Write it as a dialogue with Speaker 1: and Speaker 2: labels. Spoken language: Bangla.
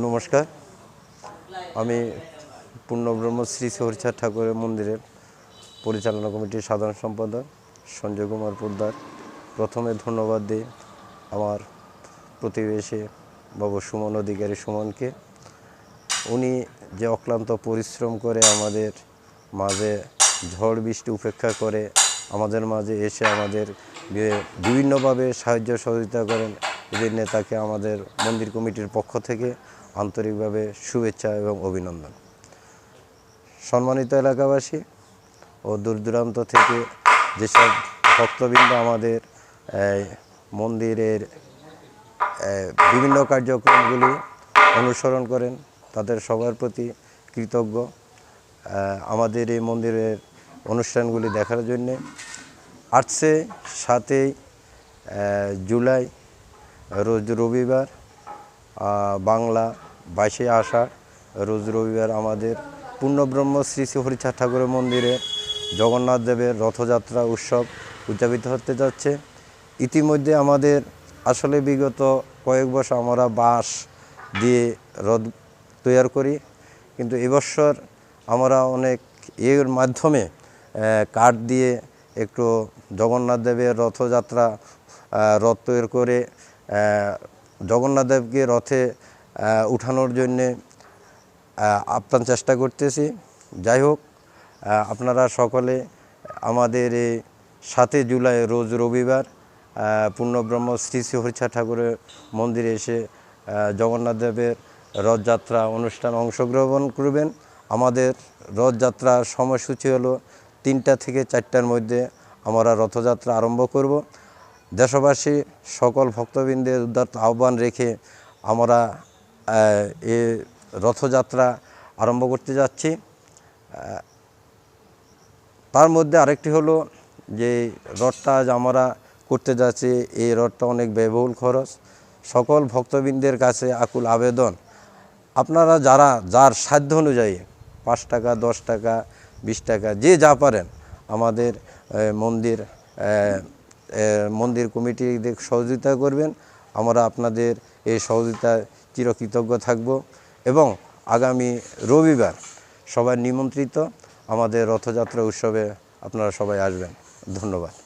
Speaker 1: নমস্কার। আমি পূর্ণব্রহ্ম শ্রী হরিচাঁদ ঠাকুরের মন্দিরের পরিচালনা কমিটির সাধারণ সম্পাদক সঞ্জয় কুমার পোদ্দার। প্রথমে ধন্যবাদ দিই আমার প্রতিবেশী বাবু সুমন অধিকারী সুমনকে। উনি যে অক্লান্ত পরিশ্রম করে আমাদের মাঝে ঝড় বৃষ্টি উপেক্ষা করে আমাদের মাঝে এসে আমাদের বিভিন্নভাবে সাহায্য সহযোগিতা করেন। এদের নেতাকে আমাদের মন্দির কমিটির পক্ষ থেকে আন্তরিকভাবে শুভেচ্ছা এবং অভিনন্দন। সম্মানিত এলাকাবাসী ও দূর দূরান্ত থেকে যেসব ভক্তবৃন্দ আমাদের মন্দিরের বিভিন্ন কার্যক্রমগুলি অনুসরণ করেন, তাদের সবার প্রতি কৃতজ্ঞ। আমাদের এই মন্দিরের অনুষ্ঠানগুলি দেখার জন্যে আটসে সাতই জুলাই রোজ রবিবার বাংলা বাইশে আষাঢ়, রোজ রবিবার আমাদের পূর্ণব্রহ্ম শ্রী শ্রী হরিচাঁদ ঠাকুরের মন্দিরে জগন্নাথ দেবের রথযাত্রা উৎসব উদযাপিত হতে যাচ্ছে। ইতিমধ্যে আমাদের আসলে বিগত কয়েক বছর আমরা বাঁশ দিয়ে রথ তৈরি করি, কিন্তু এবছর আমরা অনেক এর মাধ্যমে কাঠ দিয়ে একটু জগন্নাথ দেবের রথযাত্রা রথ তৈরি করে জগন্নাথ দেবকে রথে উঠানোর জন্যে আপ্রাণ চেষ্টা করতেছি। যাই হোক আপনারা সকলে আমাদের এই সাতই জুলাই রোজ রবিবার পূর্ণব্রহ্ম শ্রী শ্রী হরিচাঁদ ঠাকুরের মন্দিরে এসে আহ, জগন্নাথ দেবের রথযাত্রা অনুষ্ঠান অংশগ্রহণ করবেন। আমাদের রথযাত্রার সময়সূচি হলো তিনটা থেকে চারটার মধ্যে আমরা রথযাত্রা আরম্ভ করব। দেশবাসী, সকল ভক্তবৃন্দের উদার্ত আহ্বান রেখে আমরা এ রথযাত্রা আরম্ভ করতে যাচ্ছি। তার মধ্যে আরেকটি হলো যে রথটা আজ আমরা করতে যাচ্ছি, এই রথটা অনেক ব্যয়বহুল খরচ। সকল ভক্তবৃন্দের কাছে আকুল আবেদন। আপনারা যারা, যার সাধ্য অনুযায়ী পাঁচ টাকা, দশ টাকা, বিশ টাকা, যে যা পারেন আমাদের মন্দির মন্দির কমিটিদের সহযোগিতা করবেন। আমরা আপনাদের এই সহযোগিতায় চিরকৃতজ্ঞ থাকব এবং আগামী রবিবার সবাই নিমন্ত্রিত আমাদের রথযাত্রা উৎসবে আপনারা সবাই আসবেন। ধন্যবাদ।